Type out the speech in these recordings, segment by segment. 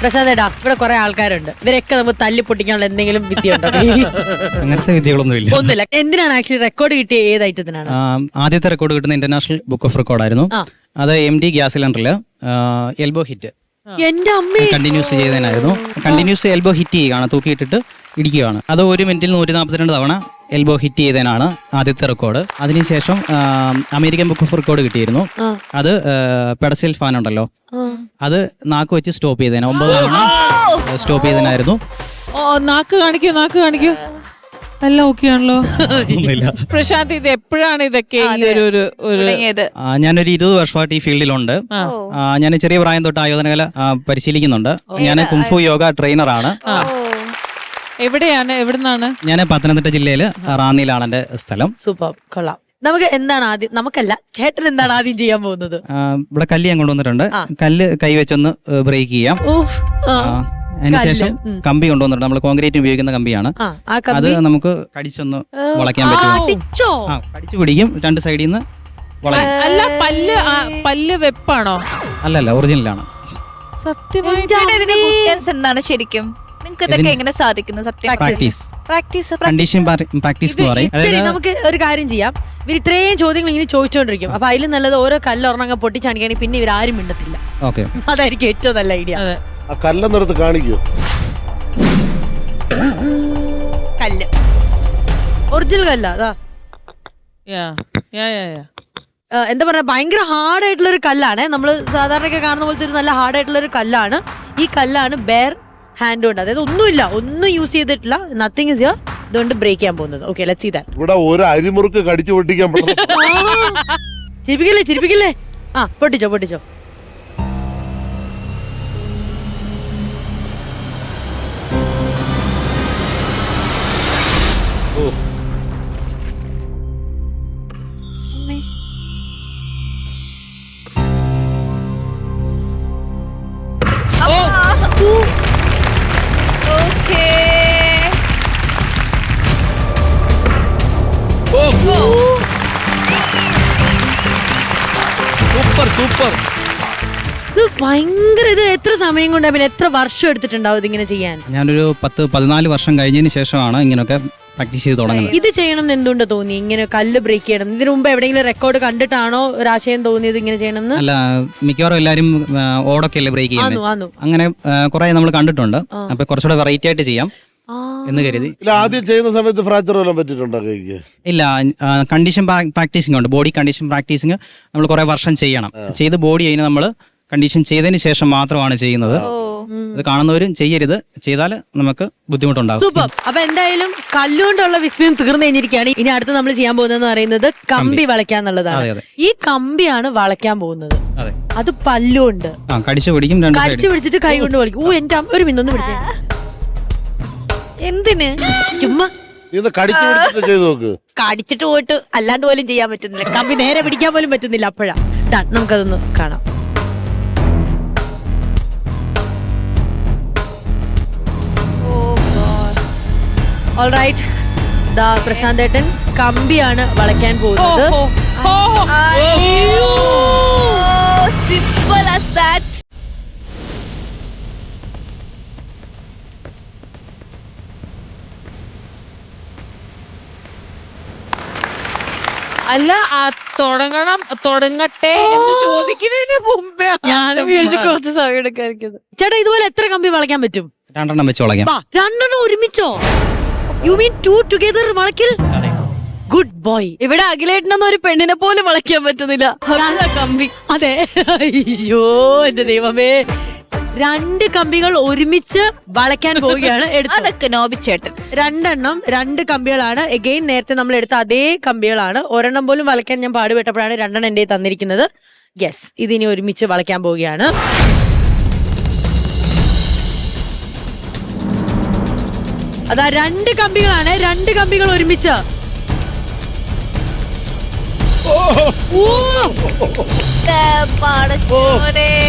പ്രസാദ് ഏട്ടാ ഇവിടെ കുറെ ആൾക്കാരുണ്ട്. ഇവരൊക്കെ നമുക്ക് തല്ലി പൊട്ടിക്കാനുള്ള എന്തെങ്കിലും വിദ്യ ഉണ്ടോ അങ്ങനത്തെ വിദ്യകളൊന്നുമില്ല. ഒന്നുമില്ല. എന്തിനാണ് ആക്ച്വലി റെക്കോർഡ് കിട്ടിയ ഏത് ഐറ്റത്തിനാണ്? ആ, ആദ്യത്തെ റെക്കോർഡ് കിട്ടുന്ന ഇന്റർനാഷണൽ ബുക്ക് ഓഫ് റെക്കോർഡ് ആയിരുന്നു. അത് എം ഡി ഗ്യാസ് സിലിണ്ടറിൽ എൽബോ ഹിറ്റ് എന്റെ അമ്മേ. കണ്ടിന്യൂസ് ചെയ്തതിനായിരുന്നു കണ്ടിന്യൂസ് എൽബോ ഹിറ്റ് ചെയ്യുകയാണ്. തൂക്കിയിട്ടിട്ട് ഇടിക്കുകയാണ്. അത് ഒരു മിനിറ്റിൽ നൂറ്റി നാൽപ്പത്തിരണ്ട് തവണ എൽബോ ഹിറ്റ് ചെയ്തതിനാണ് ആദ്യത്തെ റെക്കോർഡ്. അതിനുശേഷം അമേരിക്കൻ ബുക്ക് ഓഫ് റെക്കോർഡ് കിട്ടിയിരുന്നു. അത് പെഡസിൽ ഫാൻ ഉണ്ടല്ലോ. അത് നാക്ക് വെച്ച് സ്റ്റോപ്പ് ചെയ്തതിന് ഒമ്പത് തവണ സ്റ്റോപ്പ് ചെയ്തതിനായിരുന്നു. ഓ നാക്ക് കാണിക്കൂ നാക്ക് കാണിക്കൂ. എല്ലാം ഓക്കെ ആണല്ലോ. ഒന്നുമില്ല. പ്രശാന്ത് ഇത് എപ്പോഴാണ് ഇതൊക്കെ ഈ ഒരു ഞാനൊരു ഇരുപത് വർഷമായിട്ട് ഈ ഫീൽഡിലുണ്ട്. ഞാൻ ചെറിയ പ്രായം തൊട്ട് ആയോധനകല പരിശീലിക്കുന്നുണ്ട്. ഞാൻ കുംഫു യോഗ ട്രെയിനറാണ്. എവിടെയാണ്? എവിടുന്നാണ്? ഞാൻ പത്തനംതിട്ട ജില്ലയിൽ റാന്നിയിലാണ് എന്റെ സ്ഥലം. സൂപ്പർ. കൊള്ളാം. നമുക്ക് എന്താണ് ആദ്യം? നമുക്കല്ല ചേട്ടൻ എന്താണ് ആദ്യം ചെയ്യാൻ പോകുന്നത്? ഇവിടെ കല്ല് ഞാൻ കൊണ്ടുവന്നിട്ടുണ്ട്. കല്ല് കൈവച്ചൊന്ന് ബ്രേക്ക് ചെയ്യാം. അതിനുശേഷം കമ്പി കൊണ്ടുവന്നിട്ടുണ്ട്. നമ്മൾ കോൺക്രീറ്റ് ഉപയോഗിക്കുന്ന കമ്പിയാണ്. അത് കമ്പി? നമുക്ക് കടിച്ചൊന്ന് വളയ്ക്കാൻ പറ്റും. കടിച്ചു പിടിക്കും. രണ്ട് സൈഡിൽ നിന്ന് അല്ല പല്ല് പല്ല് വെപ്പാണോ? അല്ലല്ല ഒറിജിനലാണ് സത്യമായിട്ട് എന്താണ് ശരിക്കും? നിങ്ങൾക്ക് ഇതൊക്കെ എങ്ങനെ സാധിക്കുന്നു? സത്യം പ്രാക്ടീസ് പ്രാക്ടീസ് കണ്ടീഷൻ പ്രാക്ടീസ് എന്ന് പറയും. ശരി അതായത് നമുക്ക് ഒരു കാര്യം ചെയ്യാം. ഇവർ ഇത്രയും ചോദ്യങ്ങൾ ഇങ്ങനെ ചോദിച്ചുകൊണ്ടിരിക്കും അപ്പൊ അതിലും നല്ലത് ഓരോ കല്ലൊരെണ്ണം പൊട്ടിച്ചാണിക്കുകയാണെങ്കിൽ പിന്നെ ഇവർ ആരും മിണ്ടത്തില്ല. ഓക്കെ അതായിരിക്കും ഏറ്റവും നല്ല ഐഡിയ ആ കല്ലെന്നെടുത്ത് കാണിക്കൂ. കല്ല്. ഒറിജിനൽ കല്ല അതാ. യാ യാ യാ യാ ആ, എന്താ പറയാ ഭയങ്കര ഹാർഡ് ആയിട്ടുള്ള ഒരു കല്ലാണ്. നമ്മൾ സാധാരണയൊക്കെ കാണുന്ന പോലത്തെ ഒരു നല്ല ഹാർഡ് ആയിട്ടുള്ള ഒരു കല്ലാണ്. ഈ കല്ലാണ് ബെയർ ഹാൻഡ് കൊണ്ട് അതായത് ഒന്നുമില്ല. ഒന്നും യൂസ് ചെയ്തിട്ടില്ല. നത്തിങ് ഇസ് ഇതുകൊണ്ട് ബ്രേക്ക് ചെയ്യാൻ പോകുന്നത്. ഓക്കെ ലെറ്റ്സ് സീ ദാറ്റ് ഇവിടെ ഒരു അരിമുറുക്ക് കടിച്ചു പൊട്ടിക്കാൻ ചിരിപ്പിക്കില്ലേ ചിരിപ്പിക്കില്ലേ? ആ പൊട്ടിച്ചോ പൊട്ടിച്ചോ. ഭയങ്കര ഇത് എത്ര സമയം കൊണ്ട് പിന്നെ എത്ര വർഷം എടുത്തിട്ടുണ്ടാവും ഇങ്ങനെ ചെയ്യാൻ? ഞാനൊരു പത്ത് പതിനാല് വർഷം കഴിഞ്ഞതിന് ശേഷമാണ് ഇങ്ങനെയൊക്കെ പ്രാക്ടീസ് ചെയ്ത് തുടങ്ങുന്നത്. ഇത് ചെയ്യണം എന്ന് എന്തുകൊണ്ട് തോന്നി? ഇങ്ങനെ കല്ല് ബ്രേക്ക് ചെയ്യണം. ഇതിനു മുമ്പ് എവിടെയെങ്കിലും റെക്കോർഡ് കണ്ടിട്ടാണോ ഒരാശയം തോന്നിയത് ഇങ്ങനെ ചെയ്യണമെന്ന്? അല്ല മിക്കവാറും എല്ലാവരും ആ, ഓടൊക്കെ അല്ലേ ബ്രേക്ക് ആന്നു ചെയ്യുന്നത് ആന്നു. അങ്ങനെ കുറെ നമ്മൾ കണ്ടിട്ടുണ്ട്. അപ്പൊ കുറച്ചുകൂടെ വെറൈറ്റി ആയിട്ട് ചെയ്യാം ആ. എന്ന് കരുതി. ഇല്ല ആദ്യം ചെയ്യുന്ന സമയത്ത് ഫ്രാക്ചർ വല്ലതും പറ്റിയിട്ടുണ്ടോ കൈക്ക്? ഇല്ല കണ്ടീഷൻ പ്രാക്ടീസിംഗ് ഉണ്ട്. ബോഡി കണ്ടീഷൻ പ്രാക്ടീസിങ് നമ്മൾ കുറെ വർഷം ചെയ്യണം. ചെയ്ത് ബോഡി അതിന് നമ്മൾ കണ്ടീഷൻ ചെയ്തതിന് ശേഷം മാത്രമാണ് ചെയ്യുന്നത്. അത് കാണുന്നവരും ചെയ്യരുത്. ചെയ്താൽ നമുക്ക് ബുദ്ധിമുട്ടുണ്ടാകും. സൂപ്പർ. അപ്പൊ എന്തായാലും കല്ലുകൊണ്ടുള്ള വിസ്മയം തീർന്നു കഴിഞ്ഞിരിക്കുകയാണ്. ഇനി അടുത്ത് നമ്മൾ ചെയ്യാൻ പോകുന്നതെന്ന് പറയുന്നത് കമ്പി വളയ്ക്കാന്നുള്ളതാണ്. ഈ കമ്പിയാണ് വളയ്ക്കാൻ പോകുന്നത്. അതെ. അത് പല്ലുണ്ട് ആ കടിച്ചു പിടിക്കും രണ്ട് കടിച്ചു പിടിച്ചിട്ട് കൈ കൊണ്ട് വലിക്കും. ഓ എന്റെ അമ്മ ഒരു മിന്നൊന്ന് പിടിച്ചേ. എന്തിന്? ചുമ്മാ. കടിച്ചു പിടിച്ചിട്ട് ചെയ്തു നോക്ക്. കടിച്ചിട്ട് പോയിട്ട് അല്ലാണ്ട് പോലും ചെയ്യാൻ പറ്റുന്നില്ല. കമ്പി നേരെ പിടിക്കാൻ പോലും പറ്റുന്നില്ല അപ്പോഴാ. നമുക്കതൊന്ന് കാണാം. ഓൾറൈറ്റ് ദാ പ്രശാന്ത് ഏട്ടൻ കമ്പിയാണ് വളയ്ക്കാൻ പോകുന്നത്. സിമ്പിൾ ആസ് ദാറ്റ് അല്ല തുടങ്ങണം തുടങ്ങട്ടെ എന്ന് ചോദിക്കുന്നതിന് മുമ്പേ കുറച്ച് സമയം എടുക്കാതിരിക്കുന്നത്. ചേട്ടാ ഇതുപോലെ എത്ര കമ്പി വളയ്ക്കാൻ പറ്റും? രണ്ടെണ്ണം വെച്ച് വളയ്ക്കാം. വാ രണ്ടെണ്ണം ഒരുമിച്ചോ? യു മീൻ ടു ടുഗദർ വളക്കിൽ ഗുഡ് ബോയ് ഇവിടെ അഖിലേട്ടനൊന്നും ഒരു പെണ്ണിനെ പോലെ വളയ്ക്കാൻ പറ്റുന്നില്ല. കമ്പി. അതെ. അയ്യോ എന്റെ ദൈവമേ. രണ്ട് കമ്പികൾ ഒരുമിച്ച് വളയ്ക്കാൻ പോവുകയാണ് അതൊക്കെ നോബിച്ചേട്ടൻ രണ്ടെണ്ണം രണ്ട് കമ്പികളാണ്. എഗെയിൻ നേരത്തെ നമ്മൾ എടുത്ത അതേ കമ്പികളാണ്. ഒരെണ്ണം പോലും വളയ്ക്കാൻ ഞാൻ പാടുപെട്ടപ്പോഴാണ് രണ്ടെണ്ണം എന്റെ കയ്യിൽ തന്നിരിക്കുന്നത്. യെസ് ഇതിനി ഒരുമിച്ച് വളയ്ക്കാൻ പോവുകയാണ്. അതാ രണ്ട് കമ്പികളാണ് രണ്ട് കമ്പികൾ ഒരുമിച്ച്.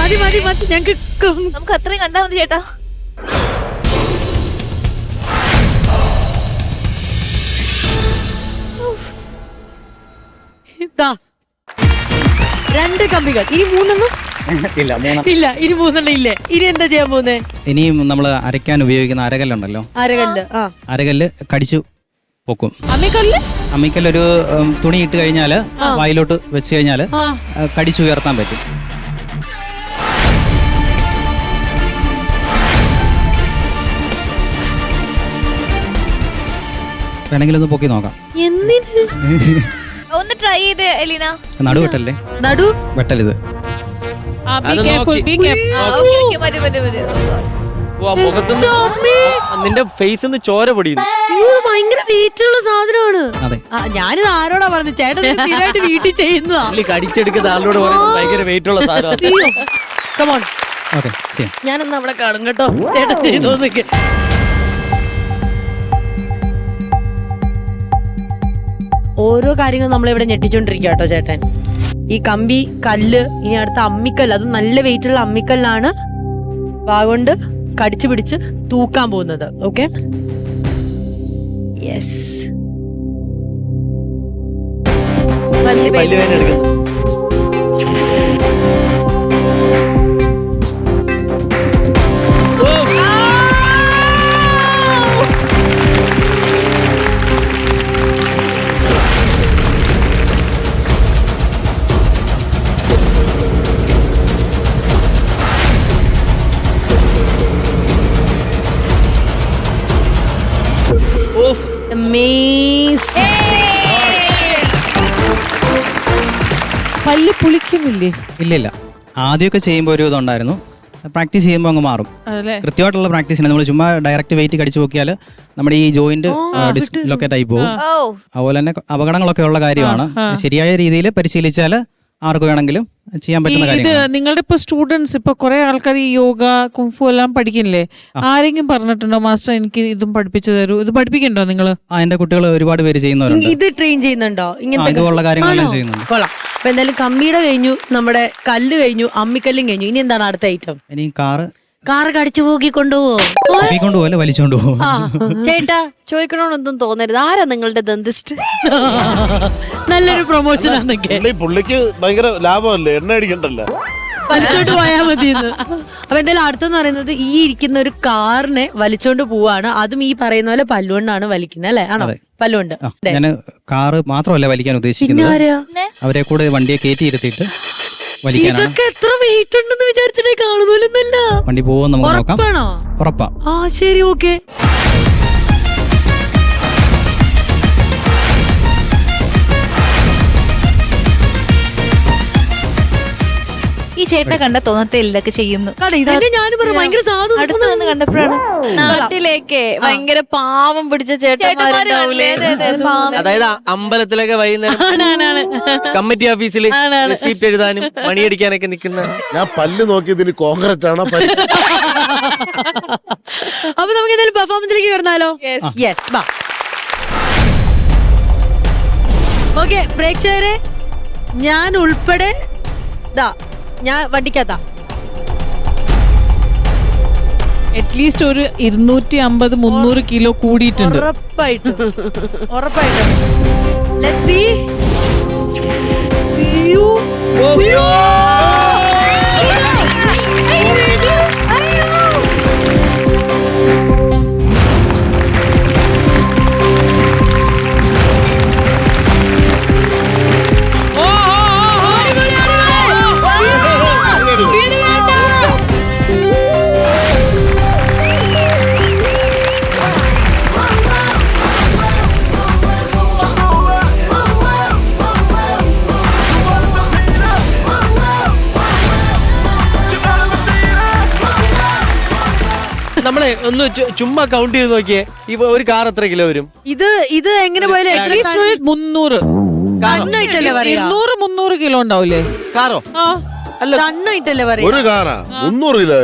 മതി മതി മതി ഞങ്ങക്ക് നമുക്ക് അത്രയും കണ്ടാ മതി ചേട്ടാ. രണ്ട് കമ്പികൾ. ഈ മൂന്നെണ്ണം ഇല്ല ഇനി മൂന്നെണ്ണം ഇല്ലേ? ഇനി എന്താ ചെയ്യാൻ പോകുന്നേ? ഇനിയും നമ്മൾ അരയ്ക്കാൻ ഉപയോഗിക്കുന്ന അരകല്ലുണ്ടല്ലോ. അരകല്ല് ആ. അരകല്ല് കടിച്ചു പൊക്കും. അമ്മിക്കല്ല്? അമ്മിക്കല്ലൊരു ഉം, തുണി ഇട്ട് കഴിഞ്ഞാൽ വായിലോട്ട് വെച്ച് കഴിഞ്ഞാൽ കടിച്ചു ഉയർത്താൻ പറ്റും. വേണമെങ്കിൽ ഒന്ന് പൊക്കി നോക്കാം. എന്തിന്? ഒന്ന് ട്രൈ ചെയ്ത് എലീന. നടുവെട്ടല്ലേ നടു? വെട്ടലിത്. നിന്റെ ഫേസ് ചോര പൊടിയുന്നു. ഭയങ്കര വെയിറ്റ് ഉള്ള സാധനമാണ്. അതെ. ആ, ഞാനിത് ആരോടാ പറഞ്ഞു? ചേട്ടൻ സ്ഥിരമായിട്ട് വീട്ടിൽ ചെയ്യുന്നതാ. കടിച്ചെടുക്കുന്ന ആളോട് പറയുന്നത് ഭയങ്കര വെയിറ്റ് ഉള്ള സാധനം കമോൺ ഓക്കെ ചെയ്യാം. ഞാനൊന്ന് അവിടെ കാണും കേട്ടോ. ചേട്ടൻ ചെയ്തോന്നൊക്കെ ഓരോ കാര്യങ്ങളും നമ്മളിവിടെ ഞെട്ടിച്ചോണ്ടിരിക്കുക കേട്ടോ ചേട്ടൻ. ഈ കമ്പി കല്ല് ഇനി അടുത്ത അമ്മിക്കല്ല് അത് നല്ല വെയിറ്റ് ഉള്ള അമ്മിക്കല്ലാണ് വാഗോണ്ട് കടിച്ചു പിടിച്ച് തൂക്കാൻ പോകുന്നത്. ഓക്കെ യെസ് വേദന എടുക്കുന്നു. പല്ല് പുളിക്കുന്നില്ലേ? ഇല്ലില്ല. ഇല്ല ആദ്യമൊക്കെ ചെയ്യുമ്പോൾ ഒരു ഇതുണ്ടായിരുന്നു. പ്രാക്ടീസ് ചെയ്യുമ്പോൾ അങ്ങ് മാറും. അതല്ലേ കൃത്യമായിട്ടുള്ള പ്രാക്ടീസിന് നമ്മൾ ചുമ്മാ ഡയറക്റ്റ് വെയിറ്റ് കടിച്ചു നോക്കിയാൽ നമ്മുടെ ഈ ജോയിന്റ് ഡിസ്ലൊക്കേറ്റ് ആയി പോകും. ഓ. അതുപോലെ തന്നെ അപകടങ്ങളൊക്കെ ഉള്ള കാര്യമാണ്. ശരിയായ രീതിയിൽ പരിശീലിച്ചാൽ ആർക്ക് വേണമെങ്കിലും ചെയ്യാൻ പറ്റുന്ന ഇത് നിങ്ങളുടെ ഇപ്പൊ സ്റ്റുഡൻസ് ഇപ്പൊ കുറെ ആൾക്കാർ ഈ യോഗ കുംഫു എല്ലാം പഠിക്കില്ലേ? ആരെങ്കിലും പറഞ്ഞിട്ടുണ്ടോ മാസ്റ്റർ എനിക്ക് ഇതും പഠിപ്പിച്ചു തരൂ? ഇത് പഠിപ്പിക്കണ്ടോ നിങ്ങൾ? ആ എന്റെ കുട്ടികൾ ഒരുപാട് പേര് ചെയ്യുന്നവരുണ്ട്. ഇത് ട്രെയിൻ ചെയ്യുന്നുണ്ടോ? ആ, ഇങ്ങനത്തെ ഇതുപോലുള്ള കാര്യങ്ങളെല്ലാം ആണോ? ചെയ്യുന്നുണ്ട്. കൊള്ളാം. അപ്പൊ എന്തായാലും കമ്പിയുടെ കഴിഞ്ഞു നമ്മുടെ കല്ല് കഴിഞ്ഞു അമ്മിക്കല്ലും കഴിഞ്ഞു. ഇനി എന്താണ് അടുത്ത ഐറ്റം ഇനി കാറ്. കാറ് കടിച്ചു പോക്കി കൊണ്ടുപോവോ? കൊണ്ട് പോലെ വലിച്ചോണ്ട് പോകും ചേട്ടാ ചോദിക്കണമെന്നൊന്നും തോന്നരുത്. ആരാ നിങ്ങളുടെ ദന്തിസ്റ്റ് നല്ലൊരു പ്രൊമോഷൻ ആണെന്നൊക്കെ. പുള്ളി പുള്ളിക്ക് ഭയങ്കര ലാഭമല്ലേ? എണ്ണ അടിക്കണ്ടല്ലോ? വലിച്ചോണ്ട് പോയാ മതി അപ്പൊ എന്തായാലും അടുത്തെന്ന് പറയുന്നത് ഈ ഇരിക്കുന്ന ഒരു കാറിനെ വലിച്ചോണ്ട് പോവാണ്. അതും ഈ പറയുന്ന പോലെ പല്ലുകൊണ്ടാണ് വലിക്കുന്നത് അല്ലെ? ആണോ. പല്ലുകൊണ്ട്. ഞാൻ കാറ് മാത്രമല്ല വലിക്കാൻ ഉദ്ദേശിക്കുന്നത്? അവരെ കൂടെ വണ്ടിയെ കയറ്റി ഇരുത്തിയിട്ട് ഇതൊക്കെ എത്ര വെയിറ്റ് ഉണ്ടെന്ന് വിചാരിച്ചിട്ടേ കാണുന്നില്ല വണ്ടി പോകുമെന്ന് നമുക്ക് നോക്കാം. ഉറപ്പാണോ? ഉറപ്പാ. ആ ശരി ഓക്കെ ചേട്ടനെ കണ്ട തോന്നത്തില്ല ഇതൊക്കെ ചെയ്യുന്നു. ഞാനും പറഞ്ഞു ഭയങ്കര സാധു അടുത്ത് കണ്ടപ്പോഴാണ് നാട്ടിലേക്ക് ഭയങ്കര പാവം പിടിച്ച ചേട്ടന്മാര് ചേട്ടന്മാരുണ്ടാവൂലേ. അതായത് അമ്പലത്തിലൊക്കെ വൈകുന്നേരം കമ്മിറ്റി ഓഫീസിൽ റിസീപ്റ്റ് എഴുതാനും മണിയടിക്കാനൊക്കെ നിൽക്കുന്ന ഞാൻ പല്ല് നോക്കിയതിന് കോൺക്രീറ്റ് ആണോ അപ്പൊ നമുക്ക് എന്തായാലും പെർഫോമൻസിലേക്ക് കിടന്നാലോ? യെസ് വാ. ഓക്കെ പ്രേക്ഷകരെ ഞാൻ ഉൾപ്പെടെ ദാ ഞാൻ വണ്ടിക്കകത്താ. അറ്റ്ലീസ്റ്റ് ഒരു ഇരുന്നൂറ്റി അമ്പത് മുന്നൂറ് കിലോ കൂടിയിട്ടുണ്ട്. ഉറപ്പായിട്ടും. ഉറപ്പായിട്ടും. ലെറ്റ്സ് സീ അയ്യോ അയ്യോ നമ്മളെ ഒന്ന് ചുമ്മാ കൗണ്ട് ചെയ്ത് നോക്കിയേ. ഇപ്പൊ ഒരു കാർ എത്ര കിലോ വരും? ഇത് ഇത് എങ്ങനെ പോയാലും മുന്നൂറ്. ഇരുന്നൂറ് മുന്നൂറ് കിലോ ഉണ്ടാവില്ലേ കാറോ? ആ ടണ്ണായിട്ടല്ലേ ഒരു കാറാ മുന്നൂറ് കിലോ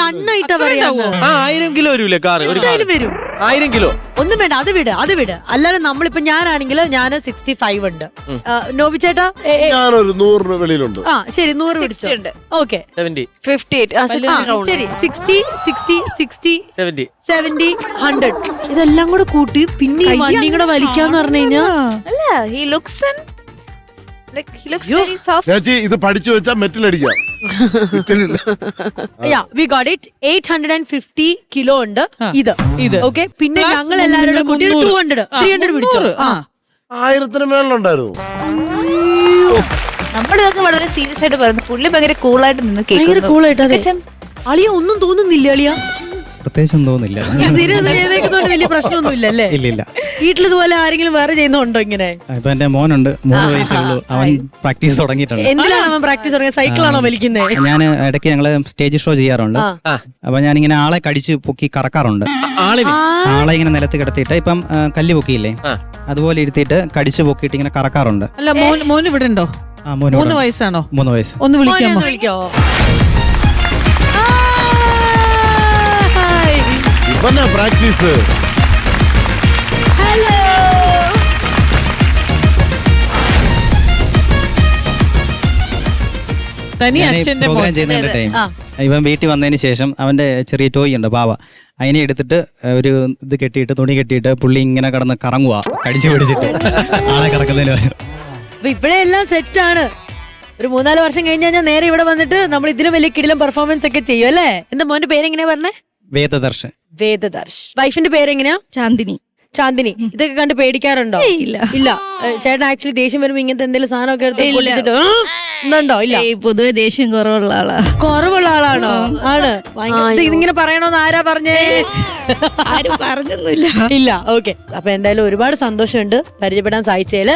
ടണ്ണായിട്ടാ പറയാ ആ ആയിരം കിലോ വരൂലേ കാർ ഒരു എന്തായാലും വരും. ആയിരം കിലോ. ഒന്നും വേണ്ട അത് വിട് അത് വിട്. അല്ലാതെ നമ്മളിപ്പോ ഞാനാണെങ്കിൽ ഞാൻ സിക്സ്റ്റി ഫൈവ് ഉണ്ട് ആ, നോബി ചേട്ടാ ഏ, ഏ, ഞാനൊരു നൂറിന് വെളിയിലുണ്ട്. ആ ശരി നൂറ് പിടിച്ചിട്ടുണ്ട് ഉണ്ട്. ഓക്കെ. സെവന്റി ഫിഫ്റ്റി എയ്റ്റ് ശരി sixty sixty sixty seventy seventy hundred ഇതെല്ലാം കൂടെ കൂട്ടി പിന്നെ ഈ വണ്ടിയും കൂടെ വലിക്കാന്ന് പറഞ്ഞു കഴിഞ്ഞാൽ അല്ല ഈ looks Like, he looks very soft. ചേച്ചി ഇത് പഠിച്ചു വെച്ചാൽ മെറ്റിലടിക്കാം മെറ്റിലില്ല. Eight hundred and fifty kilo ഉണ്ട് ഇത്. ഇത്. ഓക്കെ പിന്നെ Plus ഞങ്ങൾ എല്ലാവരും മുന്നൂറ്, കൂട്ടി ടു ഹൺഡ്രഡ് ആ, ത്രീ ഹൺഡ്രഡ് പിടിച്ചോ? മുന്നൂറ്, ആ. ആയിരത്തിന് മേളിലുണ്ടായിരുന്നു. നമ്മളിതൊക്കെ വളരെ സീരിയസ് ആയിട്ട് പറയുന്നു. പുള്ളി ഭയങ്കര കൂളായിട്ട് നിന്ന് ഭയങ്കര കേൾക്കുന്നു. കൂളായിട്ട് അതെ. അളിയ ഒന്നും തോന്നുന്നില്ല അളിയ. പ്രത്യേകിച്ചൊന്നും തോന്നില്ല സീരിയസ് ചെയ്തേക്കുന്നോണ്ട് വലിയ പ്രശ്നമൊന്നും ഇല്ല അല്ലേ ഇല്ല ഇല്ല. വീട്ടിൽ ഇതുപോലെ ആരെങ്കിലും വേറെ ചെയ്യുന്നുണ്ടോ ഇങ്ങനെ? ഇപ്പൊ എന്റെ മോനുണ്ട്. മൂന്ന് വയസ്സേ ഉള്ളൂ. അവൻ പ്രാക്ടീസ് തുടങ്ങിയിട്ടുണ്ട്. എന്തിനാണ് അവൻ പ്രാക്ടീസ് തുടങ്ങിയ സൈക്കിളാണോ വലിക്കുന്നത് ഞാൻ ഇടയ്ക്ക് ഞങ്ങൾ സ്റ്റേജ് ഷോ ചെയ്യാറുണ്ട്. അപ്പൊ ഞാൻ ഇങ്ങനെ ആളെ കടിച്ച് പൊക്കി കറക്കാറുണ്ട്. ആളെ ഇങ്ങനെ നിലത്ത് കിടത്തിയിട്ട് ഇപ്പം കല്ല് പൊക്കിയില്ലേ? അതുപോലെ ഇരുത്തിയിട്ട് കടിച്ച് പൊക്കിയിട്ട് ഇങ്ങനെ കറക്കാറുണ്ട്. അല്ല മോൻ മോൻ ഇവിടെ ഉണ്ടോ? ആ മോന് മൂന്ന് വയസ്സാണോ? മൂന്ന് വയസ്സ്. ഒന്ന് വിളിക്കാമോ പ്രാക്ടീസ് തനി ഞാൻ ഈ അച്ഛന്റെ പ്രോഗ്രാം ചെയ്യുന്ന കണ്ടിട്ടേ ഇവൻ വീട്ടിൽ വന്നതിന് ശേഷം അവന്റെ ചെറിയ ടോയ് ഉണ്ട് ബാവ. അതിനെ എടുത്തിട്ട് ഒരു ഇത് കെട്ടിയിട്ട് തുണി കെട്ടിയിട്ട് പുള്ളി ഇങ്ങനെ കടന്ന് കറങ്ങുക കടിച്ചു പിടിച്ചിട്ട്. ആളെ കറക്കുന്നതിന് പകരം. ഇപ്പഴേ എല്ലാം സെറ്റ് ആണ്. ഒരു മൂന്നാൽ വർഷം കഴിഞ്ഞ് കഴിഞ്ഞാൽ നേരെ ഇവിടെ വന്നിട്ട് നമ്മൾ ഇതിലും വലിയ കിടിലം പെർഫോമൻസ് ഒക്കെ ചെയ്യും അല്ലേ? എന്താ മോന്റെ പേരെങ്ങനെയാ പറഞ്ഞേ? വേദദർശൻ. വേദദർശ് വൈഫിന്റെ പേരെങ്ങനെയാ? ചാന്ദിനി. ചാന്ദിനി. ഇതൊക്കെ കണ്ട് പേടിക്കാറുണ്ടോ? ഇല്ല. ഇല്ല. ചേട്ടൻ ആക്ച്വലി ദേഷ്യം വരുമ്പോ ഇങ്ങനത്തെ എന്തെങ്കിലും സാധനമൊക്കെ എടുത്ത് ഇല്ല. പൊതുവെ ദേഷ്യം കുറവുള്ള ആളാ. കുറവുള്ള ആളാണോ? ആണ്. ഇതിങ്ങനെ പറയണോന്ന് ആരാ പറഞ്ഞേ? ആരും പറഞ്ഞൊന്നുമില്ല. ഇല്ല. ഓക്കെ അപ്പൊ എന്തായാലും ഒരുപാട് സന്തോഷമുണ്ട് പരിചയപ്പെടാൻ സാധിച്ചതിൽ.